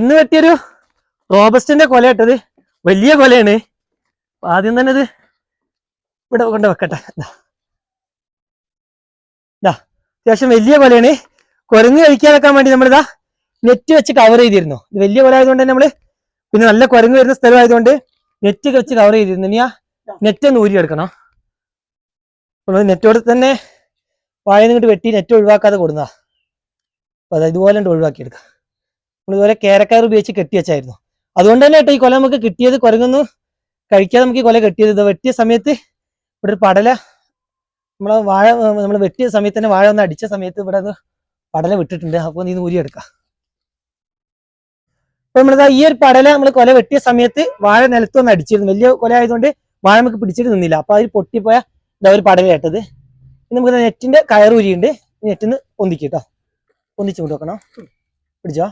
ഇന്ന് വെട്ടിയൊരു റോബസ്റ്റിന്റെ കൊല ഇട്ടത് വലിയ കൊലയാണ്. ആദ്യം തന്നെ ഇത് ഇവിടെ കൊണ്ട് വെക്കട്ടെ. അത്യാവശ്യം വലിയ കൊലയാണ്. കുരങ്ങ് കഴിക്കാതെക്കാൻ വേണ്ടി നമ്മൾ നമ്മളിതാ നെറ്റ് വെച്ച് കവർ ചെയ്തിരുന്നു. ഇത് വലിയ കൊല ആയതുകൊണ്ട് തന്നെ നമ്മൾ പിന്നെ നല്ല കുരങ്ങ് വരുന്ന സ്ഥലമായതുകൊണ്ട് നെറ്റ് വെച്ച് കവർ ചെയ്തിരുന്നു. ഇനി ആ നെറ്റ് ഒന്ന് ഊരിയെടുക്കണം എടുക്കണം. നെറ്റോട് തന്നെ വാഴ നിങ്ങോട്ട് വെട്ടി നെറ്റ് ഒഴിവാക്കാതെ കൊടുന്നതാ. അപ്പൊ അത് ഇതുപോലെ ഒഴിവാക്കി ഒഴിവാക്കിയെടുക്കാം. നമ്മൾ ഇതുപോലെ കേരക്കയർ ഉപയോഗിച്ച് കെട്ടി വെച്ചായിരുന്നു. അതുകൊണ്ട് തന്നെ കേട്ടോ ഈ കൊല നമുക്ക് കിട്ടിയത് കുരങ്ങൊന്നും കഴിക്കാതെ നമുക്ക് ഈ കൊല കിട്ടിയത്. ഇത് വെട്ടിയ സമയത്ത് ഇവിടെ ഒരു പടല നമ്മൾ വാഴ നമ്മൾ വെട്ടിയ സമയത്ത് തന്നെ വാഴ ഒന്ന് അടിച്ച സമയത്ത് ഇവിടെ അത് പടല വിട്ടിട്ടുണ്ട്. അപ്പോൾ നീ ഊരി എടുക്കാം അപ്പൊ നമ്മളിതാ ഈ ഒരു പടല നമ്മൾ കൊല വെട്ടിയ സമയത്ത് വാഴ നിലത്തൊന്ന് അടിച്ചിരുന്നു. വലിയ കൊല ആയതുകൊണ്ട് വാഴ നമുക്ക് പിടിച്ചിട്ട് നിന്നില്ല. അപ്പൊ അതിൽ പൊട്ടിപ്പോയ ഇതാ ഒരു പടല കേട്ടത്. ഇനി നമുക്ക് നെറ്റിന്റെ കയറൂരിയുണ്ട്. നെറ്റിന്ന് പൊന്തിക്കട്ടോ പൊന്തിച്ചു പൊന്തിച്ച് കൊണ്ട് വെക്കണോ പിടിച്ചോ?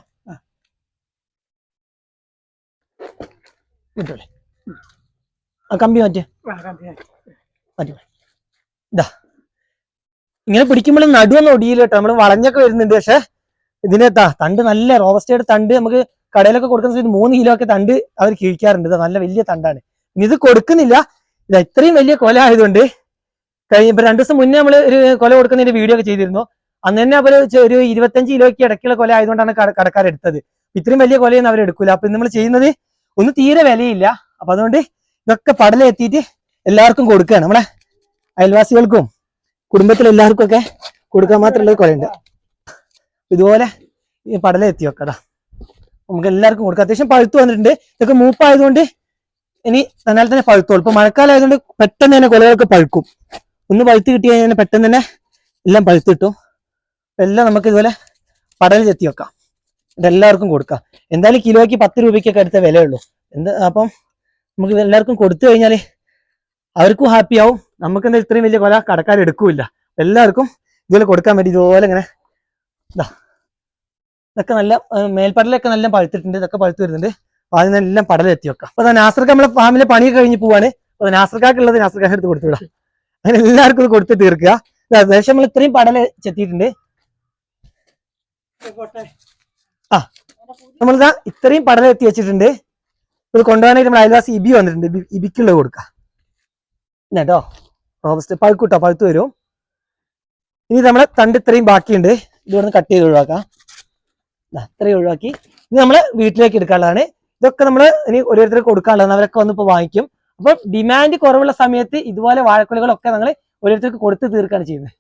ആ കമ്പി മാറ്റി. മാറ്റി ഇതാ ഇങ്ങനെ പിടിക്കുമ്പോൾ നടുവൊന്നും ഒടിയില്ല കേട്ടോ. നമ്മൾ വളഞ്ഞൊക്കെ വരുന്നുണ്ട്. പക്ഷെ ഇതിന്റെ തണ്ട് നല്ല റോബസ്റ്റയുടെ തണ്ട് നമുക്ക് കടയിലൊക്കെ കൊടുക്കുന്ന സമയത്ത് മൂന്ന് കിലോ ഒക്കെ തണ്ട് അവർ കിഴിക്കാറുണ്ട്. നല്ല വലിയ തണ്ടാണ്. ഇനി ഇത് കൊടുക്കുന്നില്ല. ഇത് ഇത്രയും വലിയ കൊല ആയതുകൊണ്ട് കഴിഞ്ഞ ഇപ്പൊ രണ്ടു ദിവസം മുന്നേ നമ്മൾ ഒരു കൊല കൊടുക്കുന്നതിന്റെ വീഡിയോ ഒക്കെ ചെയ്തിരുന്നു. അന്ന് തന്നെ അവർ ഒരു ഇരുപത്തഞ്ച് കിലോയ്ക്ക് ഇടയ്ക്കുള്ള കൊല ആയതുകൊണ്ടാണ് കട- കടക്കാരെടുത്തത്. ഇത്രയും വലിയ കൊലയൊന്നും അവർ എടുക്കൂല അപ്പൊ നമ്മൾ ചെയ്യുന്നത് ഒന്നും തീരെ വിലയില്ല. അപ്പൊ അതുകൊണ്ട് ഇതൊക്കെ പടല എത്തിയിട്ട് എല്ലാവർക്കും കൊടുക്കുകയാണ്. നമ്മളെ അയൽവാസികൾക്കും കുടുംബത്തിലെ എല്ലാവർക്കും ഒക്കെ കൊടുക്കാൻ മാത്രമുള്ളത് കുറയുണ്ട് ഇതുപോലെ ഈ പടല എത്തി വെക്കതാ നമുക്ക് എല്ലാവർക്കും കൊടുക്കാം. അത്യാവശ്യം പഴുത്ത് വന്നിട്ടുണ്ട്. ഇതൊക്കെ മൂപ്പായതുകൊണ്ട് ഇനി തന്നാൽ തന്നെ പഴുത്തോളൂ. ഇപ്പൊ മഴക്കാലം ആയതുകൊണ്ട് പെട്ടെന്ന് തന്നെ കൊലകളൊക്കെ പഴുക്കും. ഒന്ന് പഴുത്ത് കിട്ടി കഴിഞ്ഞാൽ പെട്ടെന്ന് തന്നെ എല്ലാം പഴുത്ത് കിട്ടും. അപ്പൊ എല്ലാം നമുക്ക് ഇതുപോലെ പടൽ ചെത്തി വെക്കാം. ഇത് എല്ലാവർക്കും കൊടുക്കാം. എന്തായാലും കിലോയ്ക്ക് പത്ത് രൂപയ്ക്കൊക്കെ അടുത്ത വിലയുള്ളൂ. എന്ത് അപ്പം നമുക്ക് ഇതെല്ലാവർക്കും കൊടുത്തു കഴിഞ്ഞാൽ അവർക്കും ഹാപ്പി ആവും. നമുക്ക് എന്താ ഇത്രയും വലിയ കൊല കടക്കാർ എടുക്കൂല എല്ലാവർക്കും ഇതുപോലെ കൊടുക്കാൻ വേണ്ടി ഇതുപോലെ ഇങ്ങനെ ഇതാ. ഇതൊക്കെ നല്ല മേൽപ്പടലൊക്കെ നല്ല പഴുത്തിട്ടുണ്ട്. ഇതൊക്കെ പഴുത്ത് വരുന്നുണ്ട്. അപ്പൊ അതിനെല്ലാം എല്ലാം പടല എത്തി വെക്കാം. അപ്പൊ നാസർക്ക് നമ്മളെ ഫാമിലെ പണിയൊക്കെ കഴിഞ്ഞ് പോവാണ്. അപ്പൊ നാസർക്കാക്കുള്ളത് നാസർക്കാർ എടുത്ത് കൊടുത്തു വിടാം. അങ്ങനെ എല്ലാവർക്കും ഇത് കൊടുത്ത് തീർക്കുക. ഏകദേശം നമ്മൾ ഇത്രയും പടല ചെത്തിയിട്ടുണ്ട്. ആ നമ്മളിതാ ഇത്രയും പടല എത്തി വെച്ചിട്ടുണ്ട്. ഇത് കൊണ്ടുപോകാനായിട്ട് നമ്മൾ അയൽവാസി ഇബി വന്നിട്ടുണ്ട്. ഇബിക്കുള്ള കൊടുക്കാം. കേട്ടോ റോബസ്റ്റ് പഴുക്കൂട്ടോ പഴുത്ത് വരും. ഇനി നമ്മളെ തണ്ട് ഇത്രയും ബാക്കിയുണ്ട്. ഇതിവിടെ കട്ട് ചെയ്ത് ഒഴിവാക്കാം. ദാ ഇത്രയും ഒഴിവാക്കി. ഇനി നമ്മൾ വീട്ടിലേക്ക് എടുക്കാനുള്ളതാണ്. ഇതൊക്കെ നമ്മൾ ഇനി ഓരോരുത്തർക്ക് കൊടുക്കാനുള്ളതാണ്. അവരൊക്കെ വന്ന് ഇപ്പോൾ വാങ്ങിക്കും. അപ്പൊ ഡിമാൻഡ് കുറവുള്ള സമയത്ത് ഇതുപോലെ വാഴക്കുലകളൊക്കെ ഞങ്ങൾ ഓരോരുത്തർക്ക് കൊടുത്ത് തീർക്കാണ് ചെയ്യുന്നത്.